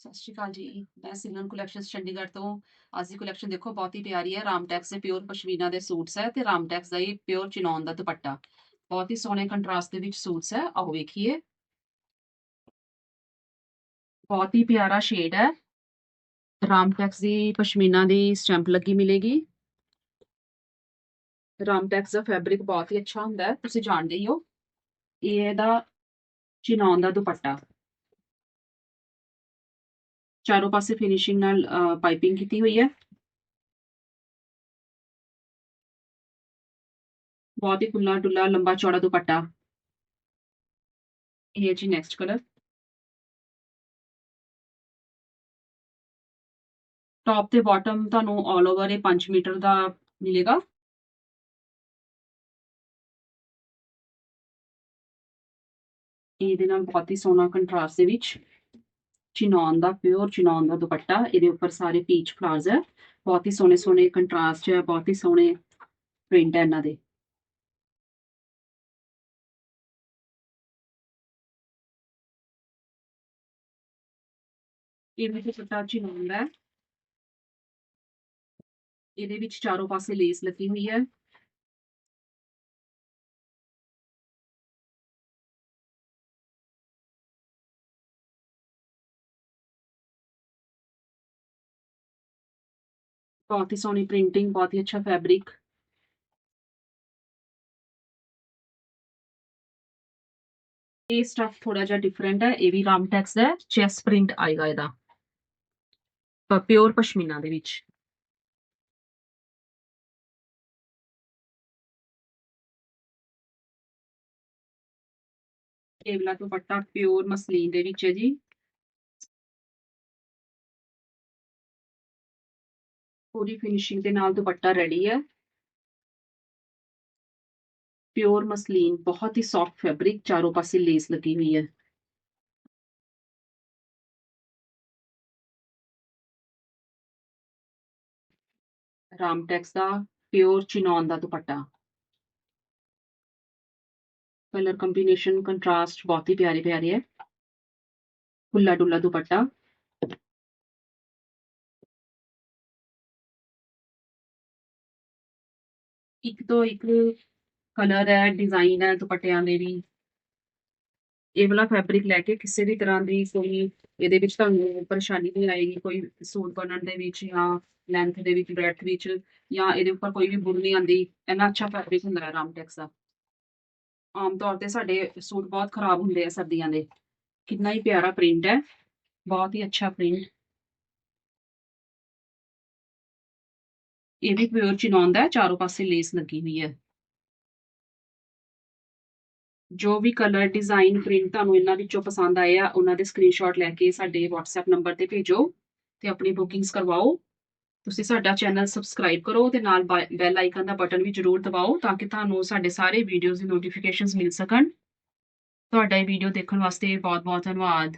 ਸਤਿ ਸ਼੍ਰੀ ਅਕਾਲ ਜੀ। ਮੈਂ ਸਿਮਰਨ ਕਲੈਕਸ਼ਨਸ ਚੰਡੀਗੜ੍ਹ ਤੋਂ। ਅੱਜ ਦੀ ਕਲੈਕਸ਼ਨ ਦੇਖੋ, ਬਹੁਤ ਹੀ ਪਿਆਰੀ ਹੈ। ਰਾਮਟੈਕਸ ਦੇ ਪਿਓਰ ਪਸ਼ਮੀਨਾ ਦੇ ਸੂਟਸ ਹੈ ਤੇ ਰਾਮਟੈਕਸ ਦਾ ਹੀ ਪਿਓਰ ਚਿਨੌਨ ਦਾ ਦੁਪੱਟਾ। ਬਹੁਤ ਹੀ ਸੋਹਣੇ ਕੰਟਰਾਸਟ ਦੇ ਵਿੱਚ ਸੂਟਸ ਹੈ। ਆਓ ਵੇਖੀਏ। ਬਹੁਤ ਹੀ ਪਿਆਰਾ ਸ਼ੇਡ ਹੈ। ਰਾਮਟੈਕਸ ਦੀ ਪਸ਼ਮੀਨਾ ਦੀ ਸਟੈਂਪ ਲੱਗੀ ਮਿਲੇਗੀ। ਰਾਮਟੈਕਸ ਦਾ ਫੈਬਰਿਕ ਬਹੁਤ ਹੀ ਅੱਛਾ ਹੁੰਦਾ ਹੈ। ਤੁਸੀਂ ਜਾਣਦੇ ਹੀ ਹੋ। ਇਹ ਇਹਦਾ ਚਿਨੌਨ ਦਾ ਦੁਪੱਟਾ। ਚਾਰੋਂ ਪਾਸੇ ਫਿਨਿਸ਼ਿੰਗ ਨਾਲ ਪਾਈਪਿੰਗ ਕੀਤੀ ਹੋਈ ਹੈ। ਬਹੁਤ ਹੀ ਖੁੱਲਾ ਡੁੱਲਾ, ਲੰਬਾ ਚੌੜਾ ਦੁਪੱਟਾ। ਇਹ ਹੈ ਜੀ ਨੈਕਸਟ ਕਲਰ ਟੌਪ ਤੇ ਬਾਟਮ ਤੁਹਾਨੂੰ 올 ਓਵਰ ਇਹ 5 ਮੀਟਰ ਦਾ ਮਿਲੇਗਾ। ਇਹਦੇ ਨਾਲ ਬਹੁਤ ਹੀ ਸੋਹਣਾ ਕੰਟਰਾਸਟ ਦੇ ਵਿੱਚ ਚਿਨੌਨ ਦਾ, ਪਿਓਰ ਚਿਨੌਨ ਦਾ ਦੁਪੱਟਾ, ਇਹਦੇ ਉੱਪਰ ਸਾਰੇ ਪੀਚ ਫਲਾਵਰਸ ਹੈ। ਬਹੁਤ ਹੀ ਸੋਹਣੇ ਸੋਹਣੇ ਕੰਟਰਾਸਟ ਹੈ, ਬਹੁਤ ਹੀ ਸੋਹਣੇ ਪ੍ਰਿੰਟ ਹੈ ਇਹਨਾਂ ਦੇ। ਇਹ ਵੀ ਦੁਪੱਟਾ ਚਿਨੌਨ ਦਾ ਇਹਦੇ ਵਿੱਚ ਚਾਰੋਂ ਪਾਸੇ ਲੇਸ ਲੱਗੀ ਹੋਈ ਹੈ। ਬਹੁਤ ਹੀ ਸੋਹਣੀ ਪ੍ਰਿੰਟਿੰਗ ਬਹੁਤ ਹੀ ਅੱਛਾ ਫੈਬਰਿਕ ਇਹ ਸਟਫ ਥੋੜਾ ਜਿਹਾ ਡਿਫਰੈਂਟ ਹੈ ਇਹ ਵੀ ਰਾਮਟੈਕਸ ਦਾ ਚੈਸ ਪ੍ਰਿੰਟ ਆਏਗਾ ਇਹਦਾ। ਪਿਓਰ ਪਸ਼ਮੀਨਾ ਦੇ ਵਿੱਚ। ਇਹ ਵਾਲਾ ਦੁਪੱਟਾ ਪਿਓਰ ਮਸਲੀਨ ਦੇ ਵਿੱਚ ਹੈ ਜੀ ਪੂਰੀ ਫਿਨਿਸ਼ਿੰਗ ਦੇ ਨਾਲ ਦੁਪੱਟਾ ਰੈਡੀ ਹੈ ਪਿਓਰ ਮਸਲੀਨ ਬਹੁਤ ਹੀ ਸੌਫਟ ਫੈਬਰਿਕ ਚਾਰੋਂ ਪਾਸੇ ਲੇਸ ਲੱਗੀ ਹੋਈ ਹੈ ਰਾਮਟੈਕਸ ਦਾ ਪਿਓਰ ਚਿਨੌਨ ਦਾ ਦੁਪੱਟਾ ਕਲਰ ਕੰਬੀਨੇਸ਼ਨ ਕੰਟਰਾਸਟ ਬਹੁਤ ਹੀ ਪਿਆਰੇ ਪਿਆਰੇ ਹੈ ਖੁੱਲਾ ਡੁੱਲਾ ਦੁਪੱਟਾ ਇੱਕ ਤੋਂ ਇੱਕ ਕਲਰ ਹੈ ਡਿਜ਼ਾਈਨ ਹੈ, ਦੁਪੱਟਿਆਂ ਦੇ ਵੀ। ਇਹ ਵਾਲਾ ਫੈਬਰਿਕ ਲੈ ਕੇ ਕਿਸੇ ਵੀ ਤਰ੍ਹਾਂ ਦੀ ਕੋਈ ਇਹਦੇ ਵਿੱਚ ਤੁਹਾਨੂੰ ਪਰੇਸ਼ਾਨੀ ਨਹੀਂ ਆਏਗੀ, ਕੋਈ ਸੂਟ ਬਣਨ ਦੇ ਵਿੱਚ ਜਾਂ ਲੈਂਥ ਦੇ ਵਿੱਚ ਬ੍ਰੈਡਥ ਵਿੱਚ ਜਾਂ ਇਹਦੇ ਉੱਪਰ ਕੋਈ ਵੀ ਬੁਰ ਨਹੀਂ ਆਉਂਦੀ। ਇੰਨਾ ਅੱਛਾ ਫੈਬਰਿਕ ਹੁੰਦਾ ਹੈ ਰਾਮਟੈਕਸ ਦਾ। ਆਮ ਤੌਰ ਤੇ ਸਾਡੇ ਸੂਟ ਬਹੁਤ ਖਰਾਬ ਹੁੰਦੇ ਆ ਸਰਦੀਆਂ ਦੇ। ਕਿੰਨਾ ਹੀ ਪਿਆਰਾ ਪ੍ਰਿੰਟ ਹੈ, ਬਹੁਤ ਹੀ ਅੱਛਾ ਪ੍ਰਿੰਟ ਇਹ ਵੀ ਪਿਓਰ ਚਿਨੌਨ ਦਾ ਹੈ, ਚਾਰੋਂ ਪਾਸੇ ਲੇਸ ਲੱਗੀ ਹੋਈ ਹੈ। ਜੋ ਵੀ ਕਲਰ ਡਿਜ਼ਾਈਨ ਪ੍ਰਿੰਟ ਤੁਹਾਨੂੰ ਇਹਨਾਂ ਵਿੱਚੋਂ ਪਸੰਦ ਆਏ ਆ, ਉਹਨਾਂ ਦੇ ਸਕਰੀਨਸ਼ਾਟ ਲੈ ਕੇ ਸਾਡੇ WhatsApp ਨੰਬਰ ਤੇ ਭੇਜੋ ਤੇ ਆਪਣੀ ਬੁਕਿੰਗਸ ਕਰਵਾਓ। ਤੁਸੀਂ ਸਾਡਾ ਚੈਨਲ ਸਬਸਕ੍ਰਾਈਬ ਕਰੋ ਤੇ ਨਾਲ ਬੈਲ ਆਈਕਨ ਦਾ ਬਟਨ ਵੀ ਜ਼ਰੂਰ ਦਬਾਓ ਤਾਂ ਕਿ ਤੁਹਾਨੂੰ ਸਾਡੇ ਸਾਰੇ ਵੀਡੀਓਜ਼ ਦੀ ਨੋਟੀਫਿਕੇਸ਼ਨਸ ਮਿਲ ਸਕਣ। ਤੁਹਾਡਾ ਇਹ ਵੀਡੀਓ ਦੇਖਣ ਵਾਸਤੇ ਬਹੁਤ ਬਹੁਤ ਧੰਨਵਾਦ।